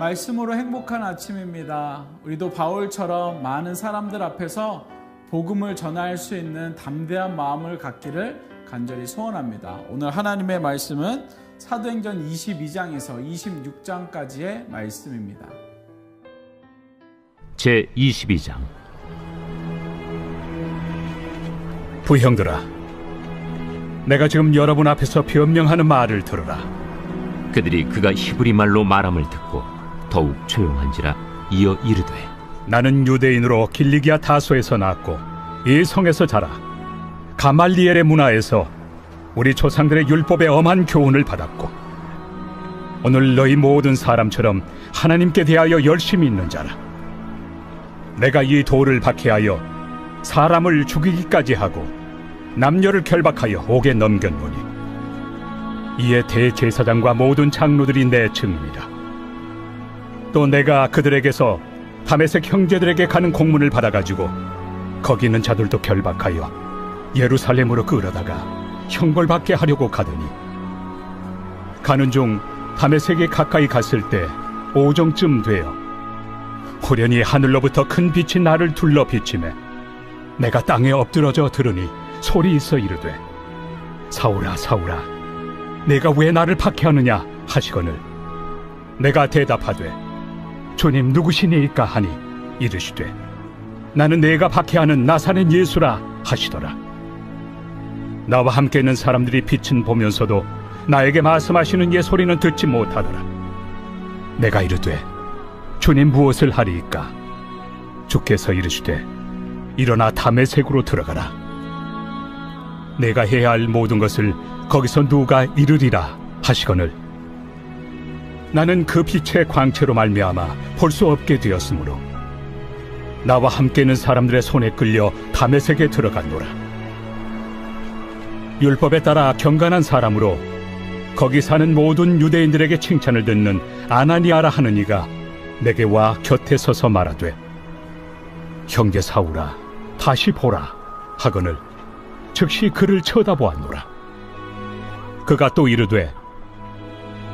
말씀으로 행복한 아침입니다. 우리도 바울처럼 많은 사람들 앞에서 복음을 전할 수 있는 담대한 마음을 갖기를 간절히 소원합니다. 오늘 하나님의 말씀은 사도행전 22장에서 26장까지의 말씀입니다. 제 22장 부형들아, 내가 지금 여러분 앞에서 변명하는 말을 들으라. 그들이 그가 히브리 말로 말함을 듣고 더욱 조용한지라 이어 이르되 나는 유대인으로 길리기아 다소에서 낳았고 이 성에서 자라 가말리엘의 문화에서 우리 조상들의 율법의 엄한 교훈을 받았고 오늘 너희 모든 사람처럼 하나님께 대하여 열심히 있는 자라. 내가 이 돌을 박해하여 사람을 죽이기까지 하고 남녀를 결박하여 옥에 넘겼노니 이에 대제사장과 모든 장로들이 내 증인이라 또 내가 그들에게서 다메섹 형제들에게 가는 공문을 받아가지고 거기 있는 자들도 결박하여 예루살렘으로 끌어다가 형벌받게 하려고 가더니 가는 중 다메섹에 가까이 갔을 때 오정쯤 되어 호련히 하늘로부터 큰 빛이 나를 둘러 비치매 내가 땅에 엎드러져 들으니 소리 있어 이르되 사울아 사울아 내가 왜 나를 박해하느냐? 하시거늘 내가 대답하되 주님 누구시니까 하니 이르시되 나는 내가 박해하는 나사렛 예수라 하시더라. 나와 함께 있는 사람들이 빛은 보면서도 나에게 말씀하시는 예 소리는 듣지 못하더라. 내가 이르되 주님 무엇을 하리이까? 주께서 이르시되 일어나 담의색으로 들어가라. 내가 해야 할 모든 것을 거기서 누가 이르리라 하시거늘 나는 그 빛의 광채로 말미암아 볼 수 없게 되었으므로 나와 함께 있는 사람들의 손에 끌려 담에색에 들어갔노라. 율법에 따라 경건한 사람으로 거기 사는 모든 유대인들에게 칭찬을 듣는 아나니아라 하는 이가 내게 와 곁에 서서 말하되 형제 사울아 다시 보라 하거늘 즉시 그를 쳐다보았노라. 그가 또 이르되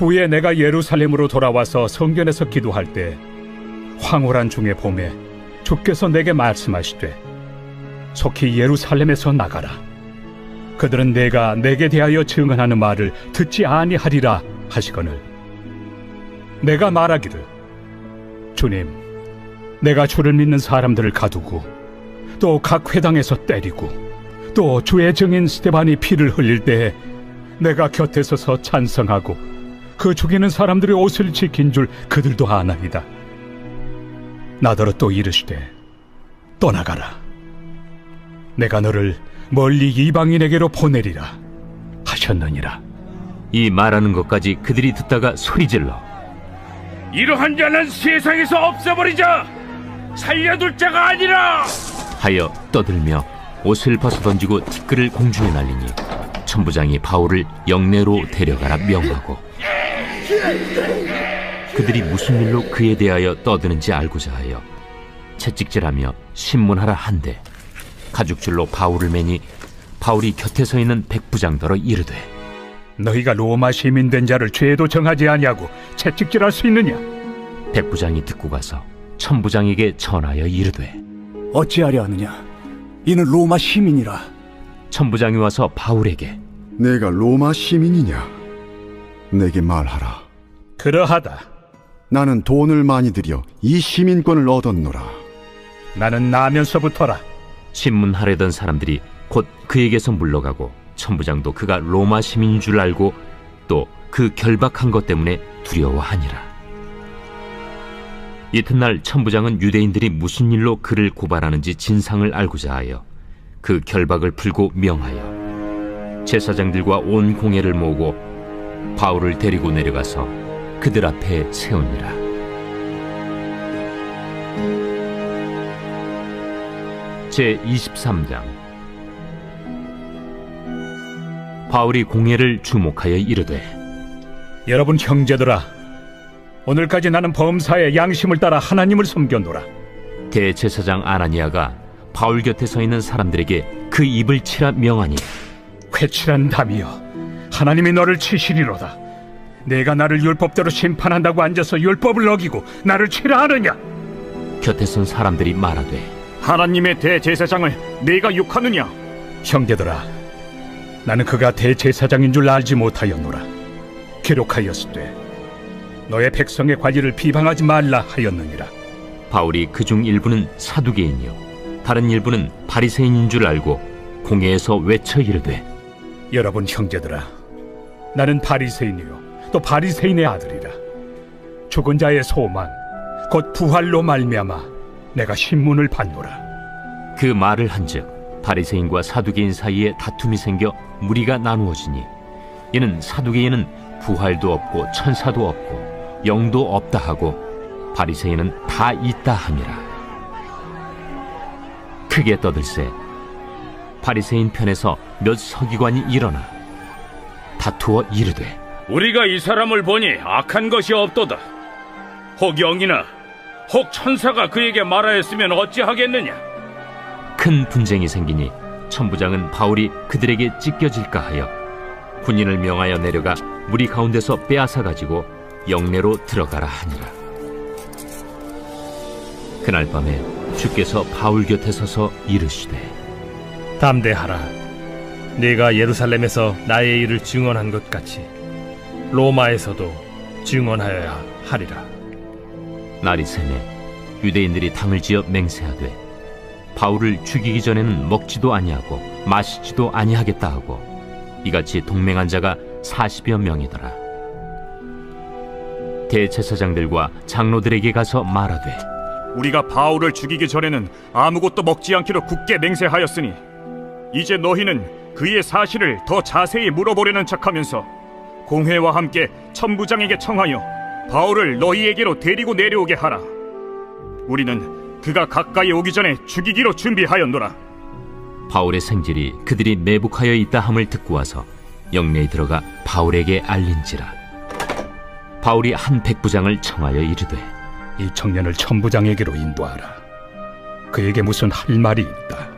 후에 내가 예루살렘으로 돌아와서 성전에서 기도할 때 황홀한 중에 봄에 주께서 내게 말씀하시되 속히 예루살렘에서 나가라. 그들은 내가 내게 대하여 증언하는 말을 듣지 아니하리라 하시거늘. 내가 말하기를 주님 내가 주를 믿는 사람들을 가두고 또 각 회당에서 때리고 또 주의 증인 스테반이 피를 흘릴 때에 내가 곁에 서서 찬성하고 그 죽이는 사람들의 옷을 지킨 줄 그들도 아나이다. 나더러 또 이르시되 떠나가라. 내가 너를 멀리 이방인에게로 보내리라 하셨느니라. 이 말하는 것까지 그들이 듣다가 소리질러 이러한 자는 세상에서 없애버리자 살려둘 자가 아니라 하여 떠들며 옷을 벗어 던지고 티끌을 공중에 날리니 천부장이 바울을 영내로 데려가라 명하고 그들이 무슨 일로 그에 대하여 떠드는지 알고자 하여 채찍질하며 신문하라 한데 가죽줄로 바울을 매니 바울이 곁에 서 있는 백부장더러 이르되 너희가 로마 시민 된 자를 죄도 정하지 아니하고 채찍질할 수 있느냐? 백부장이 듣고 가서 천부장에게 전하여 이르되 어찌하려 하느냐? 이는 로마 시민이라. 천부장이 와서 바울에게 내가 로마 시민이냐? 내게 말하라. 그러하다. 나는 돈을 많이 들여 이 시민권을 얻었노라. 나는 나면서부터라. 신문하려던 사람들이 곧 그에게서 물러가고 천부장도 그가 로마 시민인 줄 알고 또 그 결박한 것 때문에 두려워하니라. 이튿날 천부장은 유대인들이 무슨 일로 그를 고발하는지 진상을 알고자 하여 그 결박을 풀고 명하여 제사장들과 온 공회를 모으고 바울을 데리고 내려가서 그들 앞에 세우니라. 제 23장 바울이 공회를 주목하여 이르되 여러분 형제들아 오늘까지 나는 범사의 양심을 따라 하나님을 섬겨노라 대제사장 아나니아가 바울 곁에 서 있는 사람들에게 그 입을 치라 명하니 회칠한 담이여 하나님이 너를 치시리로다. 내가 나를 율법대로 심판한다고 앉아서 율법을 어기고 나를 치라 하느냐? 곁에 선 사람들이 말하되 하나님의 대제사장을 네가 욕하느냐? 형제들아 나는 그가 대제사장인 줄 알지 못하였노라. 기록하였으되 너의 백성의 관리를 비방하지 말라 하였느니라. 바울이 그 중 일부는 사두개인이요. 다른 일부는 바리새인인 줄 알고 공회에서 외쳐 이르되 여러분 형제들아 나는 바리새인이요. 또 바리새인의 아들이라. 죽은 자의 소망 곧 부활로 말미암아 내가 신문을 받노라. 그 말을 한즉 바리새인과 사두개인 사이에 다툼이 생겨 무리가 나누어지니 이는 사두개인은 부활도 없고 천사도 없고 영도 없다 하고 바리새인은 다 있다 함이라. 크게 떠들세 바리새인 편에서 몇 서기관이 일어나 다투어 이르되 우리가 이 사람을 보니 악한 것이 없도다. 혹 영이나 혹 천사가 그에게 말하였으면 어찌하겠느냐? 큰 분쟁이 생기니 천부장은 바울이 그들에게 찢겨질까 하여 군인을 명하여 내려가 무리 가운데서 빼앗아 가지고 영내로 들어가라 하니라. 그날 밤에 주께서 바울 곁에 서서 이르시되 담대하라. 네가 예루살렘에서 나의 일을 증언한 것 같이 로마에서도 증언하여야 하리라. 날이 새매 유대인들이 당을 지어 맹세하되 바울을 죽이기 전에는 먹지도 아니하고 마시지도 아니하겠다 하고 이같이 동맹한 자가 40여 명이더라. 대제사장들과 장로들에게 가서 말하되 우리가 바울을 죽이기 전에는 아무것도 먹지 않기로 굳게 맹세하였으니 이제 너희는 그의 사실을 더 자세히 물어보려는 척하면서 공회와 함께 천부장에게 청하여 바울을 너희에게로 데리고 내려오게 하라. 우리는 그가 가까이 오기 전에 죽이기로 준비하였노라. 바울의 생질이 그들이 매복하여 있다 함을 듣고 와서 영내에 들어가 바울에게 알린지라 바울이 한 백부장을 청하여 이르되 이 청년을 천부장에게로 인도하라 그에게 무슨 할 말이 있다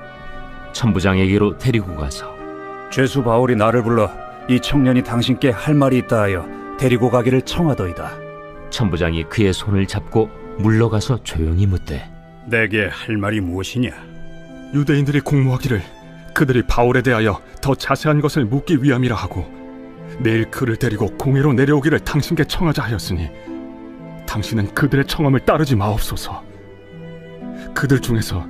천부장에게로 데리고 가서 죄수 바울이 나를 불러 이 청년이 당신께 할 말이 있다 하여 데리고 가기를 청하더이다. 천부장이 그의 손을 잡고 물러가서 조용히 묻되 내게 할 말이 무엇이냐? 유대인들이 공모하기를 그들이 바울에 대하여 더 자세한 것을 묻기 위함이라 하고 내일 그를 데리고 공회로 내려오기를 당신께 청하자 하였으니 당신은 그들의 청함을 따르지 마옵소서. 그들 중에서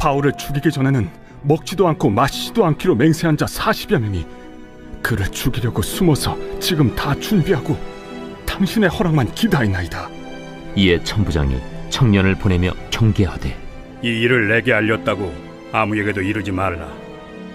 바울을 죽이기 전에는 먹지도 않고 마시지도 않기로 맹세한 자 40여 명이 그를 죽이려고 숨어서 지금 다 준비하고 당신의 허락만 기다리나이다. 이에 천부장이 청년을 보내며 경계하되 이 일을 내게 알렸다고 아무에게도 이르지 말라.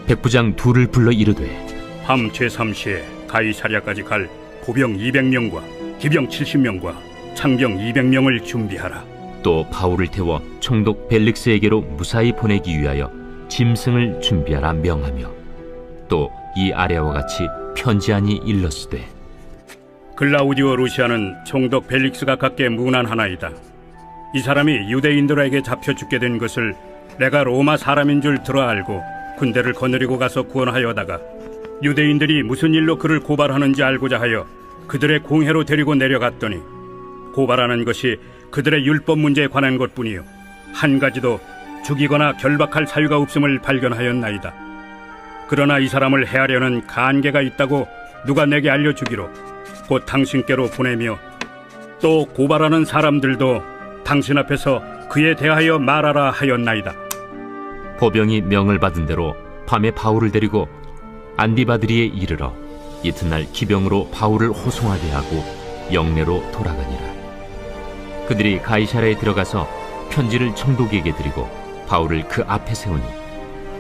백부장 둘을 불러 이르되 밤 제3시에 가이사랴까지 갈 보병 200명과 기병 70명과 창병 200명을 준비하라. 또 바울을 태워 총독 벨릭스에게로 무사히 보내기 위하여 짐승을 준비하라 명하며 또 이 아래와 같이 편지하니 일렀으되 글라우디오 루시아는 총독 벨릭스가 갖게 무난하나이다. 이 사람이 유대인들에게 잡혀 죽게 된 것을 내가 로마 사람인 줄 들어 알고 군대를 거느리고 가서 구원하여다가 유대인들이 무슨 일로 그를 고발하는지 알고자 하여 그들의 공회로 데리고 내려갔더니 고발하는 것이 그들의 율법 문제에 관한 것뿐이요 한 가지도 죽이거나 결박할 사유가 없음을 발견하였나이다. 그러나 이 사람을 해하려는 간계가 있다고 누가 내게 알려주기로 곧 당신께로 보내며 또 고발하는 사람들도 당신 앞에서 그에 대하여 말하라 하였나이다. 보병이 명을 받은 대로 밤에 바울을 데리고 안디바드리에 이르러 이튿날 기병으로 바울을 호송하게 하고 영내로 돌아가니라. 그들이 가이사라에 들어가서 편지를 총독에게 드리고 바울을 그 앞에 세우니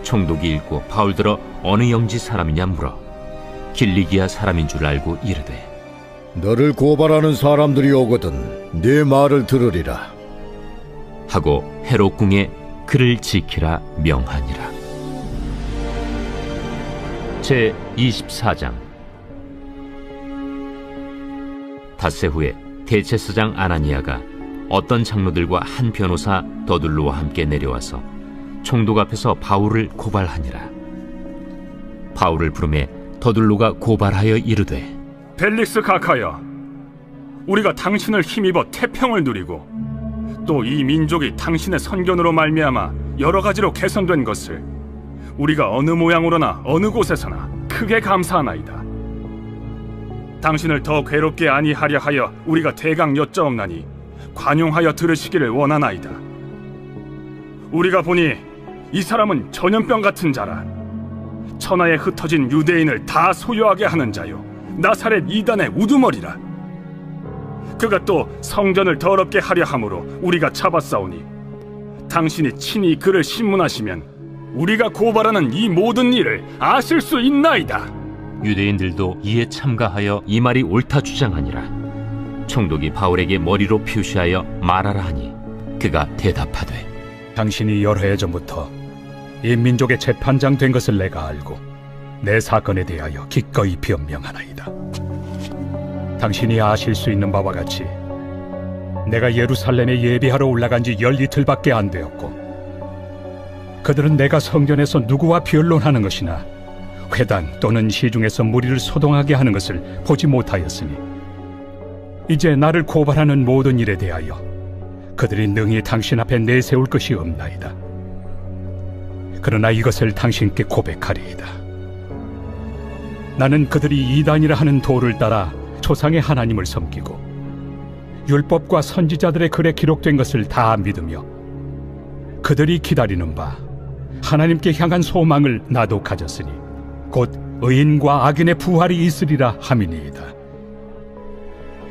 총독이 읽고 바울들어 어느 영지 사람이냐 물어 길리기아 사람인 줄 알고 이르되 너를 고발하는 사람들이 오거든 네 말을 들으리라. 하고 헤롯궁에 그를 지키라 명하니라. 제 24장 닷새 후에 대제사장 아나니아가 어떤 장로들과 한 변호사 더둘로와 함께 내려와서 총독 앞에서 바울을 고발하니라. 바울을 부르매 더둘로가 고발하여 이르되 벨릭스 각하여 우리가 당신을 힘입어 태평을 누리고 또 이 민족이 당신의 선견으로 말미암아 여러 가지로 개선된 것을 우리가 어느 모양으로나 어느 곳에서나 크게 감사하나이다. 당신을 더 괴롭게 아니하려 하여 우리가 대강 여짜옵나니 관용하여 들으시기를 원하나이다. 우리가 보니 이 사람은 전염병 같은 자라. 천하에 흩어진 유대인을 다 소유하게 하는 자요. 나사렛 이단의 우두머리라. 그가 또 성전을 더럽게 하려 함으로 우리가 잡았사오니 당신이 친히 그를 신문하시면 우리가 고발하는 이 모든 일을 아실 수 있나이다. 유대인들도 이에 참가하여 이 말이 옳다 주장하니라. 총독이 바울에게 머리로 표시하여 말하라 하니 그가 대답하되 당신이 여러 해 전부터 이 민족의 재판장 된 것을 내가 알고 내 사건에 대하여 기꺼이 변명하나이다. 당신이 아실 수 있는 바와 같이 내가 예루살렘에 예비하러 올라간 지 열 이틀밖에 안 되었고 그들은 내가 성전에서 누구와 변론하는 것이나 회당 또는 시중에서 무리를 소동하게 하는 것을 보지 못하였으니 이제 나를 고발하는 모든 일에 대하여 그들이 능히 당신 앞에 내세울 것이 없나이다. 그러나 이것을 당신께 고백하리이다. 나는 그들이 이단이라 하는 도를 따라 조상의 하나님을 섬기고 율법과 선지자들의 글에 기록된 것을 다 믿으며 그들이 기다리는 바 하나님께 향한 소망을 나도 가졌으니 곧 의인과 악인의 부활이 있으리라 함이니이다.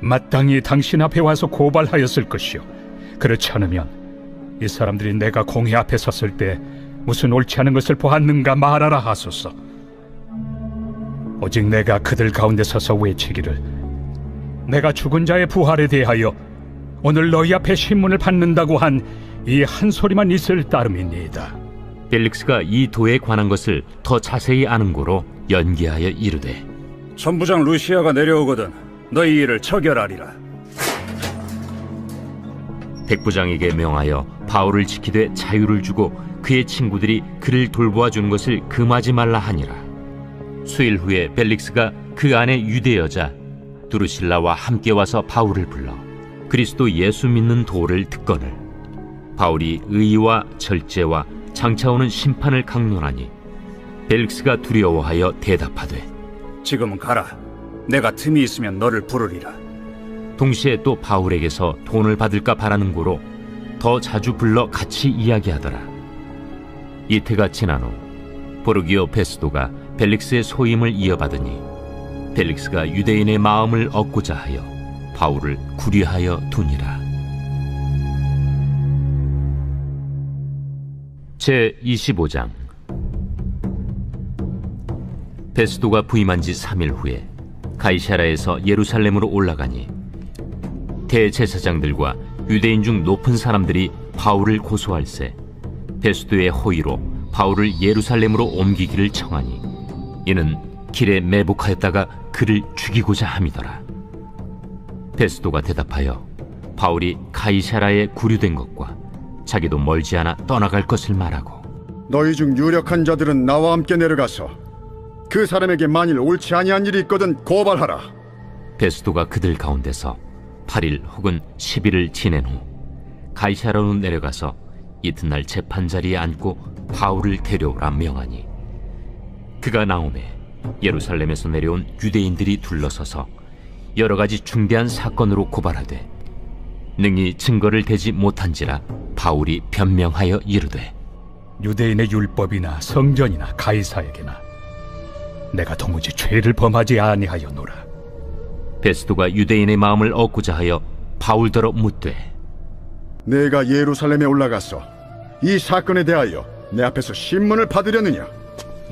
마땅히 당신 앞에 와서 고발하였을 것이요. 그렇지 않으면 이 사람들이 내가 공회 앞에 섰을 때 무슨 옳지 않은 것을 보았는가 말하라 하소서. 오직 내가 그들 가운데 서서 외치기를 내가 죽은 자의 부활에 대하여 오늘 너희 앞에 신문을 받는다고 한 이 한 소리만 있을 따름이니이다. 벨릭스가 이 도에 관한 것을 더 자세히 아는 고로 연기하여 이르되 천부장 루시아가 내려오거든 너희 일을 처결하리라. 백부장에게 명하여 바울을 지키되 자유를 주고 그의 친구들이 그를 돌보아 주는 것을 금하지 말라 하니라. 수일 후에 벨릭스가 그 안에 유대 여자 두루실라와 함께 와서 바울을 불러 그리스도 예수 믿는 도를 듣거늘 바울이 의와 절제와 장차 오는 심판을 강론하니 벨릭스가 두려워하여 대답하되 지금은 가라. 내가 틈이 있으면 너를 부르리라. 동시에 또 바울에게서 돈을 받을까 바라는 고로 더 자주 불러 같이 이야기하더라. 이태가 지난 후 보르기오 베스도가 벨릭스의 소임을 이어받으니 벨릭스가 유대인의 마음을 얻고자 하여 바울을 구리하여 두니라. 제 25장 베스도가 부임한 지 3일 후에 가이사라에서 예루살렘으로 올라가니 대제사장들과 유대인 중 높은 사람들이 바울을 고소할세. 베스도의 호의로 바울을 예루살렘으로 옮기기를 청하니 이는 길에 매복하였다가 그를 죽이고자 함이더라. 베스도가 대답하여 바울이 가이사라에 구류된 것과 자기도 멀지 않아 떠나갈 것을 말하고 너희 중 유력한 자들은 나와 함께 내려가서 그 사람에게 만일 옳지 아니한 일이 있거든 고발하라. 베스도가 그들 가운데서 8일 혹은 10일을 지낸 후 가이사라로 내려가서 이튿날 재판 자리에 앉고 바울을 데려오라 명하니 그가 나오매 예루살렘에서 내려온 유대인들이 둘러서서 여러 가지 중대한 사건으로 고발하되 능히 증거를 대지 못한지라 바울이 변명하여 이르되 유대인의 율법이나 성전이나 가이사에게나 내가 도무지 죄를 범하지 아니하였노라. 베스도가 유대인의 마음을 얻고자 하여 바울더러 묻되 내가 예루살렘에 올라가서 이 사건에 대하여 내 앞에서 신문을 받으려느냐?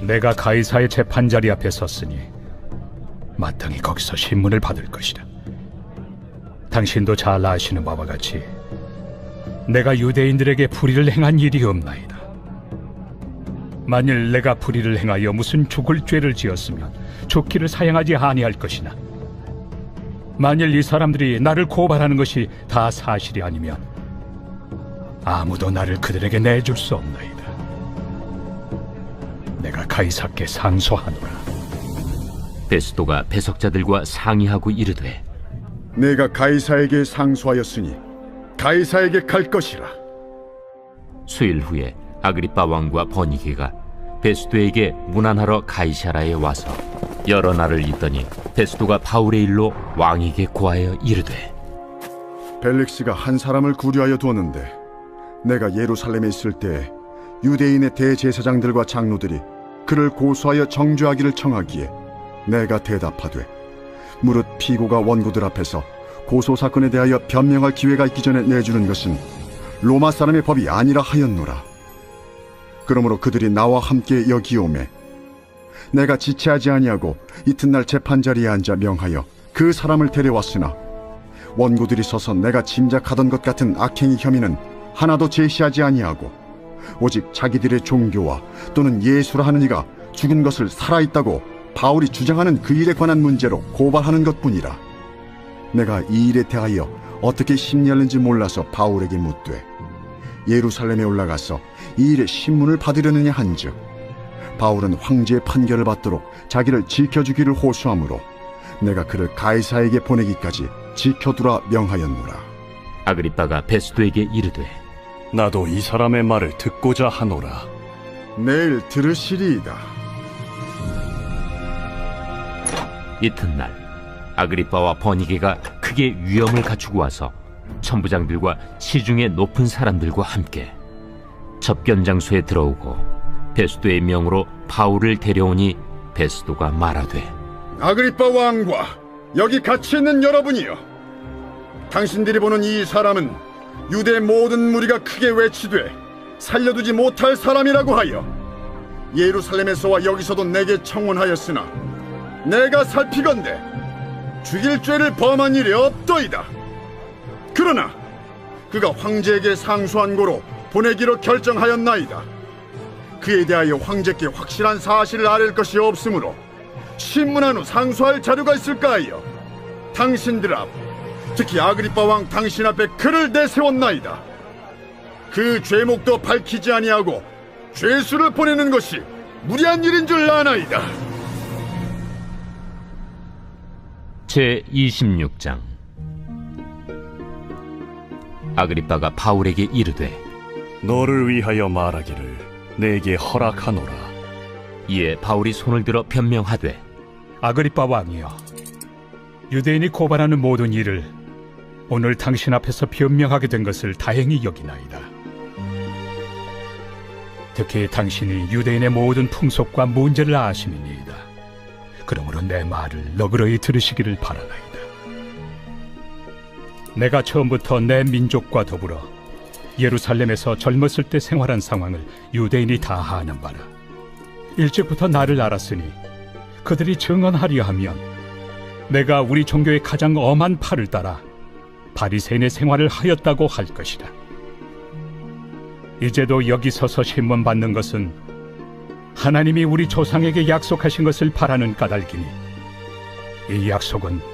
내가 가이사의 재판 자리 앞에 섰으니 마땅히 거기서 신문을 받을 것이다. 당신도 잘 아시는 바와 같이 내가 유대인들에게 불의를 행한 일이 없나이다. 만일 내가 불의를 행하여 무슨 죽을 죄를 지었으면 죽기를 사양하지 아니할 것이나 만일 이 사람들이 나를 고발하는 것이 다 사실이 아니면 아무도 나를 그들에게 내줄 수 없나이다. 내가 가이사께 상소하노라. 베스도가 배석자들과 상의하고 이르되 내가 가이사에게 상소하였으니 가이사에게 갈 것이라. 수일 후에 아그리빠 왕과 버니게가 베스도에게 문안하러 가이사라에 와서 여러 날을 있더니 베스도가 바울의 일로 왕에게 고하여 이르되 벨릭스가 한 사람을 구류하여 두었는데 내가 예루살렘에 있을 때 유대인의 대제사장들과 장로들이 그를 고소하여 정죄하기를 청하기에 내가 대답하되 무릇 피고가 원고들 앞에서 고소 사건에 대하여 변명할 기회가 있기 전에 내주는 것은 로마 사람의 법이 아니라 하였노라. 그러므로 그들이 나와 함께 여기 오매 내가 지체하지 아니하고 이튿날 재판 자리에 앉아 명하여 그 사람을 데려왔으나 원고들이 서서 내가 짐작하던 것 같은 악행의 혐의는 하나도 제시하지 아니하고 오직 자기들의 종교와 또는 예수라 하는 이가 죽은 것을 살아있다고 바울이 주장하는 그 일에 관한 문제로 고발하는 것뿐이라. 내가 이 일에 대하여 어떻게 심리하는지 몰라서 바울에게 묻되 예루살렘에 올라가서 이 일의 신문을 받으려느냐 한즉 바울은 황제의 판결을 받도록 자기를 지켜주기를 호소하므로 내가 그를 가이사에게 보내기까지 지켜두라 명하였노라 아그리빠가 베스도에게 이르되 나도 이 사람의 말을 듣고자 하노라. 내일 들으시리이다 이튿날 아그리빠와 버니게가 크게 위험을 갖추고 와서 천부장들과 시중의 높은 사람들과 함께 접견 장소에 들어오고 베스도의 명으로 바울을 데려오니 베스도가 말하되 아그리빠 왕과 여기 같이 있는 여러분이여 당신들이 보는 이 사람은 유대 모든 무리가 크게 외치되 살려두지 못할 사람이라고 하여 예루살렘에서와 여기서도 내게 청원하였으나 내가 살피건대 죽일 죄를 범한 일이 없더이다. 그러나 그가 황제에게 상소한 고로 보내기로 결정하였나이다. 그에 대하여 황제께 확실한 사실을 아랠 것이 없으므로 신문한 후 상소할 자료가 있을까 하여 당신들 앞 특히 아그리빠 왕 당신 앞에 그를 내세웠나이다. 그 죄목도 밝히지 아니하고 죄수를 보내는 것이 무리한 일인 줄 아나이다. 제 26장. 아그리빠가 바울에게 이르되 너를 위하여 말하기를 내게 허락하노라. 이에 바울이 손을 들어 변명하되 아그리빠 왕이여 유대인이 고발하는 모든 일을 오늘 당신 앞에서 변명하게 된 것을 다행히 여기나이다. 특히 당신이 유대인의 모든 풍속과 문제를 아시니이다. 그러므로 내 말을 너그러이 들으시기를 바라나이다. 내가 처음부터 내 민족과 더불어 예루살렘에서 젊었을 때 생활한 상황을 유대인이 다 아는 바라. 일찍부터 나를 알았으니 그들이 증언하려 하면 내가 우리 종교의 가장 엄한 팔을 따라 바리새인의 생활을 하였다고 할 것이다. 이제도 여기 서서 신문 받는 것은 하나님이 우리 조상에게 약속하신 것을 바라는 까닭이니 이 약속은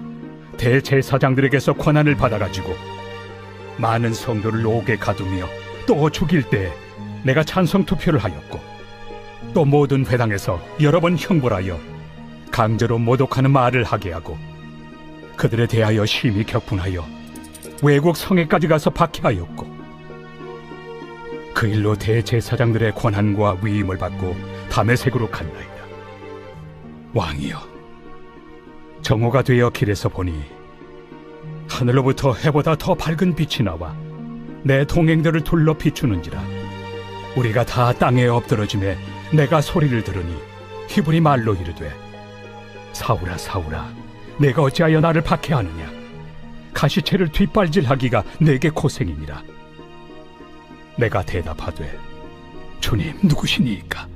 대제사장들에게서 권한을 받아가지고 많은 성도를 옥에 가두며 또 죽일 때 내가 찬성 투표를 하였고 또 모든 회당에서 여러 번 형벌하여 강제로 모독하는 말을 하게 하고 그들에 대하여 심히 격분하여 외국 성에까지 가서 박해하였고 그 일로 대제사장들의 권한과 위임을 받고 담에색으로 갔나이다. 왕이여, 정오가 되어 길에서 보니 하늘로부터 해보다 더 밝은 빛이 나와 내 동행들을 둘러 비추는지라. 우리가 다 땅에 엎드러짐에 내가 소리를 들으니 히브리 말로 이르되 사울아 사울아 내가 어찌하여 나를 박해하느냐? 가시채를 뒷발질하기가 내게 고생이니라. 내가 대답하되 주님 누구시니까?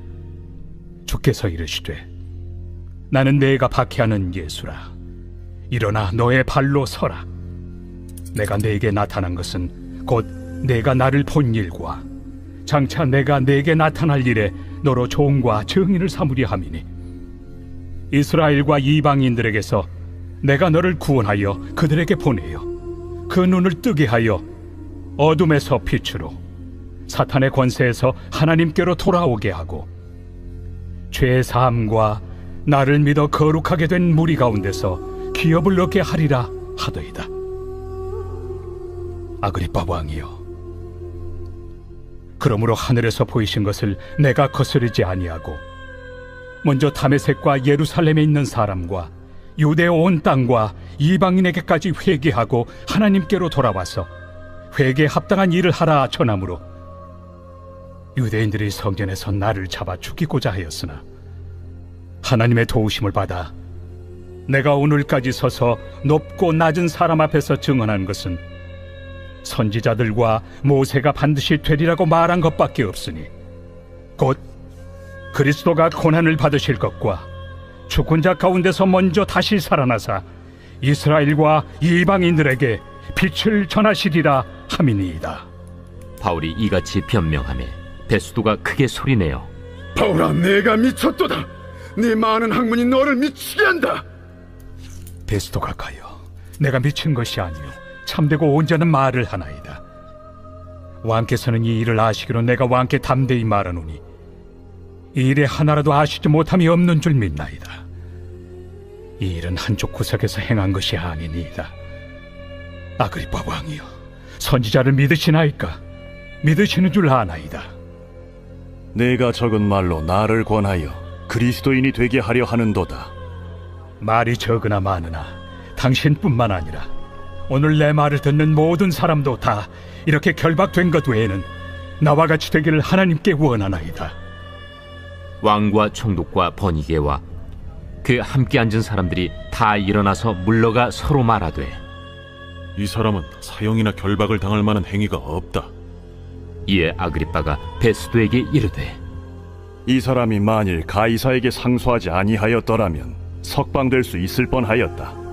주께서 이르시되 나는 내가 박해하는 예수라. 일어나 너의 발로 서라. 내가 내게 나타난 것은 곧 내가 나를 본 일과 장차 내가 내게 나타날 일에 너로 종과 증인을 삼으려 함이니. 이스라엘과 이방인들에게서 내가 너를 구원하여 그들에게 보내어 그 눈을 뜨게 하여 어둠에서 빛으로 사탄의 권세에서 하나님께로 돌아오게 하고 죄 사함과 나를 믿어 거룩하게 된 무리 가운데서 기업을 얻게 하리라 하더이다. 아그리빠 왕이여 그러므로 하늘에서 보이신 것을 내가 거스르지 아니하고 먼저 다메섹과 예루살렘에 있는 사람과 유대 온 땅과 이방인에게까지 회개하고 하나님께로 돌아와서 회개 합당한 일을 하라 전함으로 유대인들이 성전에서 나를 잡아 죽이고자 하였으나 하나님의 도우심을 받아 내가 오늘까지 서서 높고 낮은 사람 앞에서 증언한 것은 선지자들과 모세가 반드시 되리라고 말한 것밖에 없으니 곧 그리스도가 고난을 받으실 것과 죽은 자 가운데서 먼저 다시 살아나사 이스라엘과 이방인들에게 빛을 전하시리라 함이니이다. 바울이 이같이 변명하매 베스도가 크게 소리내어 바울아, 내가 미쳤도다. 네 많은 학문이 너를 미치게 한다. 베스도가 가여 내가 미친 것이 아니요 참되고 온전한 말을 하나이다. 왕께서는 이 일을 아시기로 내가 왕께 담대히 말하노니 이 일에 하나라도 아시지 못함이 없는 줄 믿나이다. 이 일은 한쪽 구석에서 행한 것이 아니니이다. 아그리빠 왕이여, 선지자를 믿으시나이까? 믿으시는 줄 아나이다. 내가 적은 말로 나를 권하여 그리스도인이 되게 하려 하는도다. 말이 적으나 많으나 당신뿐만 아니라 오늘 내 말을 듣는 모든 사람도 다 이렇게 결박된 것 외에는 나와 같이 되기를 하나님께 원하나이다. 왕과 총독과 번이게와 그 함께 앉은 사람들이 다 일어나서 물러가 서로 말하되 이 사람은 사형이나 결박을 당할 만한 행위가 없다. 이에 아그리빠가 베스도에게 이르되 이 사람이 만일 가이사에게 상소하지 아니하였더라면 석방될 수 있을 뻔하였다.